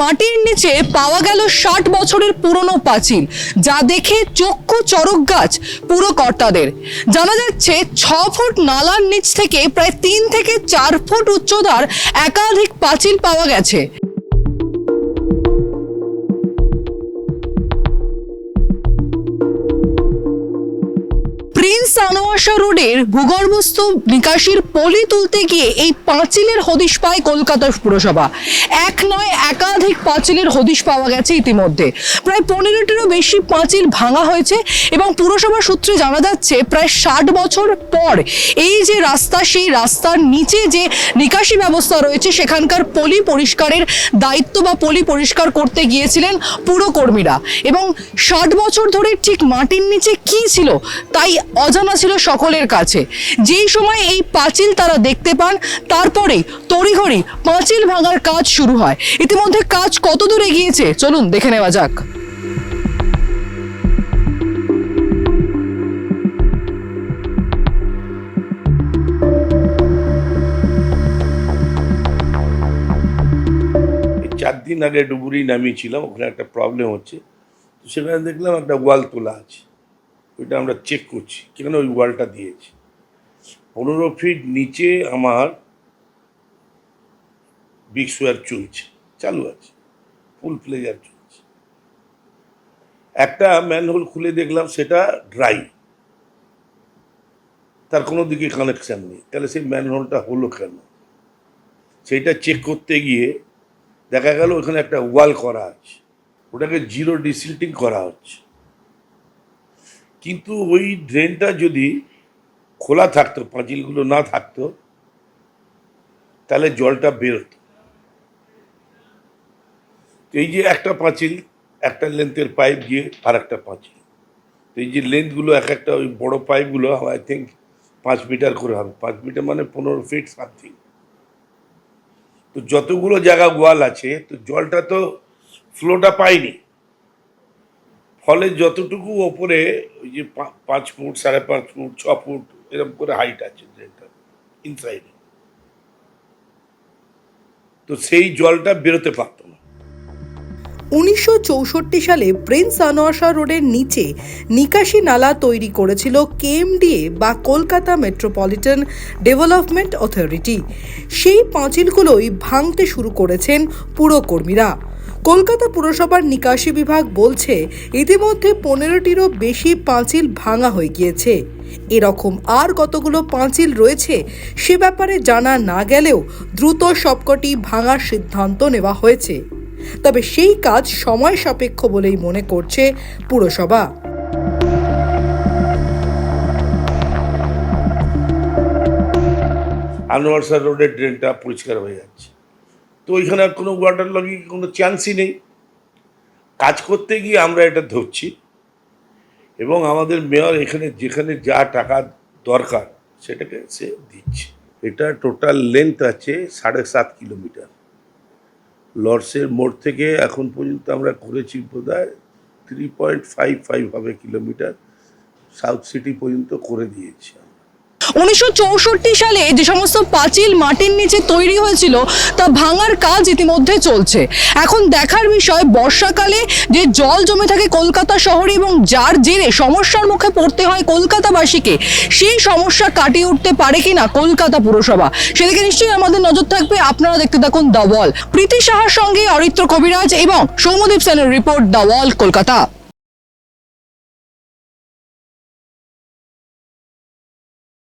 মাটির নিচে পাওয়া গেল ষাট বছরের পুরনো পাঁচিল, যা দেখে চক্ষু চরক গাছ পুরো কর্তাদের। জানা যাচ্ছে, ছ ফুট নালার নিচ থেকে প্রায় তিন থেকে চার ফুট উচ্চতার একাধিক পাঁচিল পাওয়া গেছে। প্রিন্স আনোয়াশা রোডের ভূগর্ভস্থ নিকাশির পলি তুলতে গিয়ে এই পাঁচিলের হদিশ পায় কলকাতা পুরসভা। এক নয়, একাধিক পাঁচিলের হদিশ পাওয়া গেছে ইতিমধ্যে। প্রায় পনেরোটিরও বেশি পাঁচিল ভাঙা হয়েছে এবং পুরসভা সূত্রে জানা যাচ্ছে, প্রায় ষাট বছর পর এই যে রাস্তা, সেই রাস্তার নিচে যে নিকাশি ব্যবস্থা রয়েছে, সেখানকার পলি পরিষ্কারের দায়িত্ব বা পলি পরিষ্কার করতে গিয়েছিলেন পুরকর্মীরা। এবং ষাট বছর ধরে ঠিক মাটির নিচে কি ছিল, তাই অজানা ছিল সকলের কাছে। যেই সময় এই পাঁচিল তারা দেখতে পান, তারপরে তড়িঘড়ি পাঁচিল ভাঙার কাজ শুরু হয়। ইতিমধ্যে কাজ কত দূর এগিয়েছে? চলুন দেখে নেওয়া যাক। চার দিন আগে ডুবুরি নামিয়েছিলাম, ওখানে একটা প্রবলেম হচ্ছে। সেখানে দেখলাম একটা ওয়াল তোলা আছে। ওইটা আমরা চেক করছি। কেন ওই ওয়ালটা দিয়েছি। পনেরো ফিট নিচে আমার বিগ সোয়ার চলছে। চালু আছে। ফুল প্লেজার চলছে। একটা ম্যানহোল খুলে দেখলাম, সেটা ড্রাই তার কোনো দিকে কানেকশান নেই। তাহলে সেই ম্যানহোলটা হলো কেন? সেইটা চেক করতে গিয়ে দেখা গেল ওখানে একটা ওয়াল করা আছে। ওটাকে জিরো ডিসিল্টিং করা হচ্ছে। কিন্তু ওই ড্রেনটা যদি খোলা থাকতো, পাঁচিলগুলো না থাকতো, তাহলে জলটা বেরোতো এই যে একটা পাঁচিল, একটা লেন্থের পাইপ গিয়ে আর একটা পাঁচিল। তো এই যে লেন্থগুলো এক একটা ওই বড় পাইপগুলো আই থিঙ্ক পাঁচ মিটার করে হবে। পাঁচ মিটার মানে পনেরো ফিট সামথিং তো যতগুলো জায়গা ওয়াল আছে, তো জলটা তো ফ্লোটা পায়নি। ফলে যতটুকু ওপরে ওই যে পাঁচ ফুট, সাড়ে পাঁচ ফুট, ছ ফুট এরকম করে হাইট আছে ইনসাইডে তো সেই জলটা বেরোতে পারতো না। উনিশশো চৌষট্টি সালে প্রিন্স আনোয়াশা রোডের নিচে নিকাশি নালা তৈরি করেছিল কেএমডিএ বা কলকাতা মেট্রোপলিটন ডেভেলপমেন্ট অথরিটি। সেই পাঁচিলগুলোই ভাঙতে শুরু করেছেন পুরকর্মীরা। কলকাতা পুরসভার নিকাশি বিভাগ বলছে, ইতিমধ্যে পনেরোটিরও বেশি পাঁচিল ভাঙা হয়ে গিয়েছে। এরকম আর কতগুলো পাঁচিল রয়েছে, সে ব্যাপারে জানা না গেলেও দ্রুত সবকটি ভাঙার সিদ্ধান্ত নেওয়া হয়েছে। তবে সেই কাজ সময় সাপেক্ষ বলেই মনে করছে পুরসভা। আনোয়ার স্যার রোডের ড্রেনটা পরিষ্কার হয়ে যাচ্ছে। তো ওইখানে আর কোনো ওয়াটার লগিং কোনো চান্সই নেই। কাজ করতে গিয়ে আমরা এটা ধরছি এবং আমাদের মেয়র এখানে যেখানে যা টাকা দরকার সেটাকে সে দিচ্ছে। এটা টোটাল লেন্থ আছে সাড়ে সাত কিলোমিটার। লর্ডসের মোড় থেকে এখন পর্যন্ত আমরা করেছি বোধ হয় থ্রি পয়েন্ট ফাইভ ফাইভ হবে কিলোমিটার। সাউথ সিটি পর্যন্ত করে দিয়েছি। উনিশশো চৌষট্টি সালে যে সমস্ত পাঁচিল মাটির নিচে তৈরি হয়েছিল, তা ভাঙার কাজ ইতিমধ্যে চলছে। এখন দেখার বিষয়, বর্ষাকালে যে জল জমে থাকে কলকাতা শহরে এবং যার জেরে সমস্যার মুখে পড়তে হয় কলকাতাবাসীকে, সেই সমস্যা কাটিয়ে উঠতে পারে কিনা কলকাতা পুরসভা? সেদিকে নিশ্চয়ই আমাদের নজর থাকবে। আপনারা দেখতে থাকুন দ্য ওয়াল। প্রীতি সাহার সঙ্গে অরিত্র কবিরাজ এবং সৌমদীপ সেনের রিপোর্ট দ্য ওয়াল, কলকাতা।